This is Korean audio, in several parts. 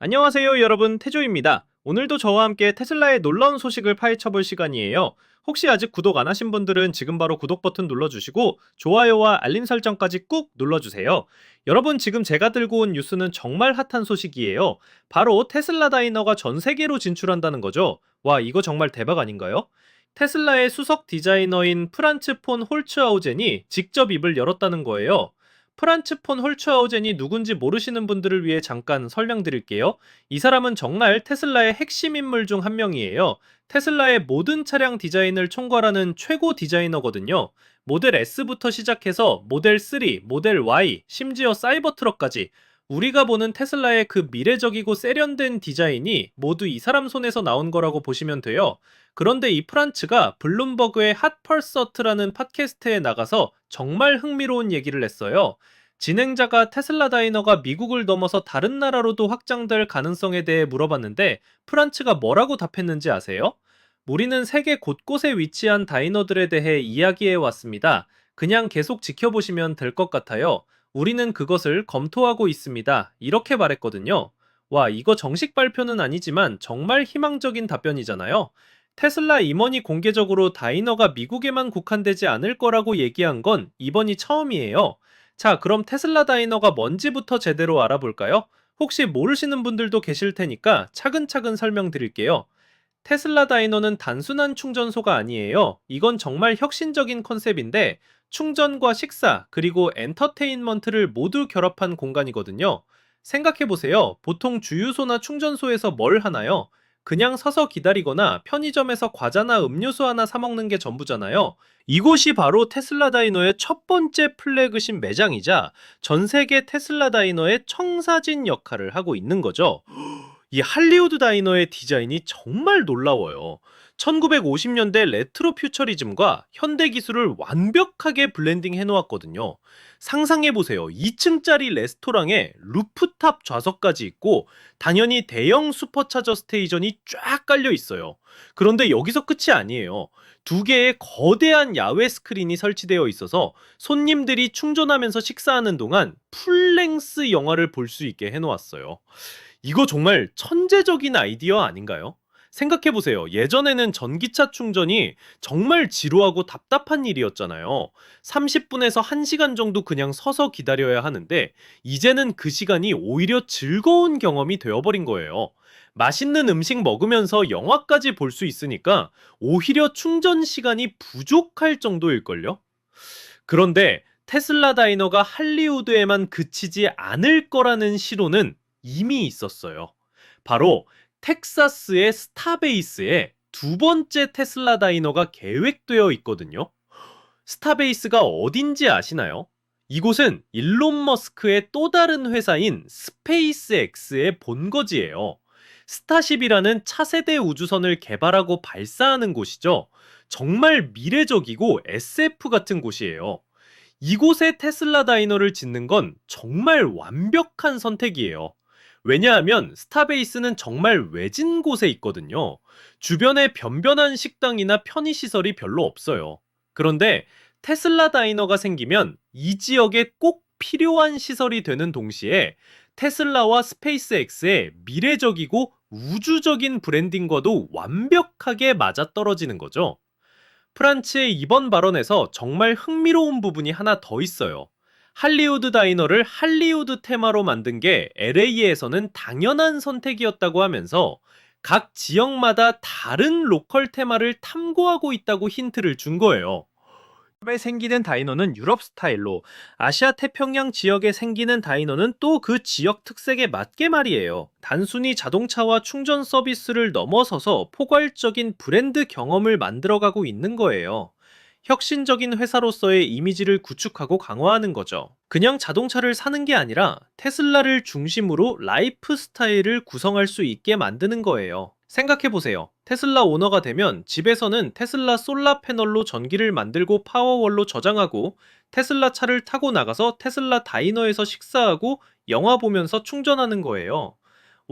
안녕하세요 여러분 태조입니다. 오늘도 저와 함께 테슬라의 놀라운 소식을 파헤쳐볼 시간이에요. 혹시 아직 구독 안 하신 분들은 지금 바로 구독 버튼 눌러주시고 좋아요와 알림 설정까지 꾹 눌러주세요. 여러분 지금 제가 들고 온 뉴스는 정말 핫한 소식이에요. 바로 테슬라 다이너가 전 세계로 진출한다는 거죠. 와 이거 정말 대박 아닌가요? 테슬라의 수석 디자이너인 프란츠 폰 홀츠하우젠이 직접 입을 열었다는 거예요. 프란츠 폰 홀츠하우젠이 누군지 모르시는 분들을 위해 잠깐 설명드릴게요. 이 사람은 정말 테슬라의 핵심 인물 중 한 명이에요. 테슬라의 모든 차량 디자인을 총괄하는 최고 디자이너거든요. 모델 S부터 시작해서 모델 3, 모델 Y, 심지어 사이버 트럭까지 우리가 보는 테슬라의 그 미래적이고 세련된 디자인이 모두 이 사람 손에서 나온 거라고 보시면 돼요. 그런데 이 프란츠가 블룸버그의 핫펄서트라는 팟캐스트에 나가서 정말 흥미로운 얘기를 했어요. 진행자가 테슬라 다이너가 미국을 넘어서 다른 나라로도 확장될 가능성에 대해 물어봤는데 프란츠가 뭐라고 답했는지 아세요? 우리는 세계 곳곳에 위치한 다이너들에 대해 이야기해 왔습니다. 그냥 계속 지켜보시면 될 것 같아요. 우리는 그것을 검토하고 있습니다. 이렇게 말했거든요. 와, 이거 정식 발표는 아니지만 정말 희망적인 답변이잖아요. 테슬라 임원이 공개적으로 다이너가 미국에만 국한되지 않을 거라고 얘기한 건 이번이 처음이에요. 자, 그럼 테슬라 다이너가 뭔지부터 제대로 알아볼까요? 혹시 모르시는 분들도 계실 테니까 차근차근 설명드릴게요. 테슬라 다이너는 단순한 충전소가 아니에요. 이건 정말 혁신적인 컨셉인데 충전과 식사 그리고 엔터테인먼트를 모두 결합한 공간이거든요. 생각해보세요. 보통 주유소나 충전소에서 뭘 하나요? 그냥 서서 기다리거나 편의점에서 과자나 음료수 하나 사먹는 게 전부잖아요. 이곳이 바로 테슬라 다이너의 첫 번째 플래그십 매장이자 전 세계 테슬라 다이너의 청사진 역할을 하고 있는 거죠. 이 할리우드 다이너의 디자인이 정말 놀라워요. 1950년대 레트로 퓨처리즘과 현대 기술을 완벽하게 블렌딩 해놓았거든요. 상상해보세요. 2층짜리 레스토랑에 루프탑 좌석까지 있고, 당연히 대형 슈퍼차저 스테이션이 쫙 깔려 있어요. 그런데 여기서 끝이 아니에요. 두 개의 거대한 야외 스크린이 설치되어 있어서 손님들이 충전하면서 식사하는 동안 풀랭스 영화를 볼 수 있게 해놓았어요. 이거 정말 천재적인 아이디어 아닌가요? 생각해 보세요. 예전에는 전기차 충전이 정말 지루하고 답답한 일이었잖아요. 30분에서 1시간 정도 그냥 서서 기다려야 하는데, 이제는 그 시간이 오히려 즐거운 경험이 되어버린 거예요. 맛있는 음식 먹으면서 영화까지 볼 수 있으니까 오히려 충전 시간이 부족할 정도일걸요? 그런데 테슬라 다이너가 할리우드에만 그치지 않을 거라는 시로는 이미 있었어요. 바로 텍사스의 스타베이스에 두 번째 테슬라 다이너가 계획되어 있거든요. 스타베이스가 어딘지 아시나요? 이곳은 일론 머스크의 또 다른 회사인 스페이스X의 본거지예요. 스타쉽이라는 차세대 우주선을 개발하고 발사하는 곳이죠. 정말 미래적이고 SF 같은 곳이에요. 이곳에 테슬라 다이너를 짓는 건 정말 완벽한 선택이에요. 왜냐하면 스타베이스는 정말 외진 곳에 있거든요. 주변에 변변한 식당이나 편의시설이 별로 없어요. 그런데 테슬라 다이너가 생기면 이 지역에 꼭 필요한 시설이 되는 동시에 테슬라와 스페이스X의 미래적이고 우주적인 브랜딩과도 완벽하게 맞아떨어지는 거죠. 프란츠의 이번 발언에서 정말 흥미로운 부분이 하나 더 있어요. 할리우드 다이너를 할리우드 테마로 만든 게 LA에서는 당연한 선택이었다고 하면서 각 지역마다 다른 로컬 테마를 탐구하고 있다고 힌트를 준 거예요. 유럽에 생기는 다이너는 유럽 스타일로, 아시아 태평양 지역에 생기는 다이너는 또 그 지역 특색에 맞게 말이에요. 단순히 자동차와 충전 서비스를 넘어서서 포괄적인 브랜드 경험을 만들어가고 있는 거예요. 혁신적인 회사로서의 이미지를 구축하고 강화하는 거죠. 그냥 자동차를 사는 게 아니라 테슬라를 중심으로 라이프 스타일을 구성할 수 있게 만드는 거예요. 생각해보세요. 테슬라 오너가 되면 집에서는 테슬라 솔라 패널로 전기를 만들고 파워월로 저장하고 테슬라 차를 타고 나가서 테슬라 다이너에서 식사하고 영화 보면서 충전하는 거예요.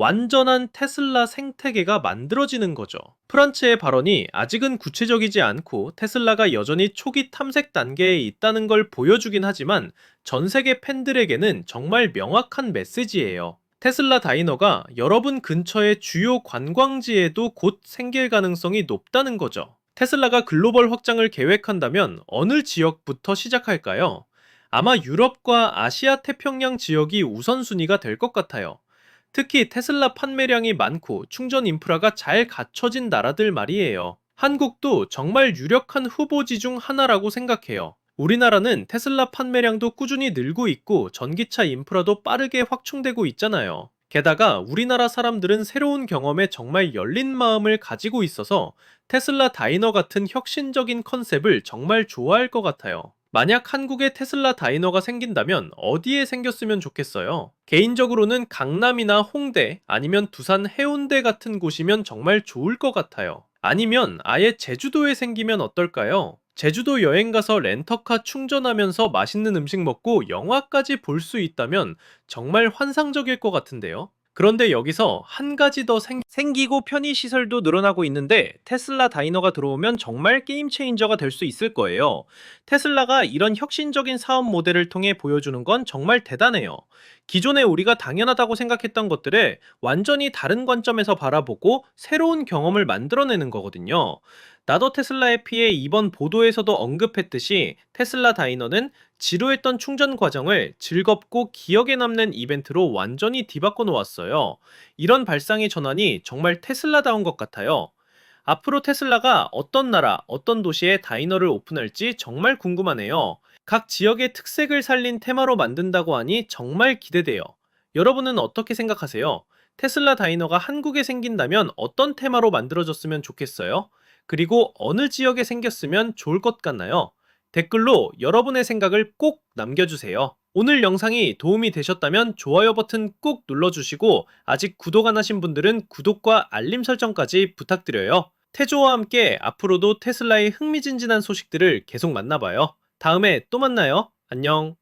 완전한 테슬라 생태계가 만들어지는 거죠. 프란츠의 발언이 아직은 구체적이지 않고 테슬라가 여전히 초기 탐색 단계에 있다는 걸 보여주긴 하지만 전 세계 팬들에게는 정말 명확한 메시지예요. 테슬라 다이너가 여러분 근처의 주요 관광지에도 곧 생길 가능성이 높다는 거죠. 테슬라가 글로벌 확장을 계획한다면 어느 지역부터 시작할까요? 아마 유럽과 아시아 태평양 지역이 우선순위가 될 것 같아요. 특히 테슬라 판매량이 많고 충전 인프라가 잘 갖춰진 나라들 말이에요. 한국도 정말 유력한 후보지 중 하나라고 생각해요. 우리나라는 테슬라 판매량도 꾸준히 늘고 있고 전기차 인프라도 빠르게 확충되고 있잖아요. 게다가 우리나라 사람들은 새로운 경험에 정말 열린 마음을 가지고 있어서 테슬라 다이너 같은 혁신적인 컨셉을 정말 좋아할 것 같아요. 만약 한국에 테슬라 다이너가 생긴다면 어디에 생겼으면 좋겠어요? 개인적으로는 강남이나 홍대 아니면 두산 해운대 같은 곳이면 정말 좋을 것 같아요. 아니면 아예 제주도에 생기면 어떨까요? 제주도 여행 가서 렌터카 충전하면서 맛있는 음식 먹고 영화까지 볼 수 있다면 정말 환상적일 것 같은데요. 그런데 여기서 한 가지 더 생, 생기고 편의 시설도 늘어나고 있는데 테슬라 다이너가 들어오면 정말 게임 체인저가 될 수 있을 거예요. 테슬라가 이런 혁신적인 사업 모델을 통해 보여주는 건 정말 대단해요. 기존에 우리가 당연하다고 생각했던 것들을 완전히 다른 관점에서 바라보고 새로운 경험을 만들어내는 거거든요. 나도 테슬라의 피해 이번 보도에서도 언급했듯이 테슬라 다이너는 지루했던 충전 과정을 즐겁고 기억에 남는 이벤트로 완전히 뒤바꿔 놓았어요. 이런 발상의 전환이 정말 테슬라다운 것 같아요. 앞으로 테슬라가 어떤 나라, 어떤 도시에 다이너를 오픈할지 정말 궁금하네요. 각 지역의 특색을 살린 테마로 만든다고 하니 정말 기대돼요. 여러분은 어떻게 생각하세요? 테슬라 다이너가 한국에 생긴다면 어떤 테마로 만들어졌으면 좋겠어요? 그리고 어느 지역에 생겼으면 좋을 것 같나요? 댓글로 여러분의 생각을 꼭 남겨주세요. 오늘 영상이 도움이 되셨다면 좋아요 버튼 꾹 눌러주시고 아직 구독 안 하신 분들은 구독과 알림 설정까지 부탁드려요. 태조와 함께 앞으로도 테슬라의 흥미진진한 소식들을 계속 만나봐요. 다음에 또 만나요. 안녕.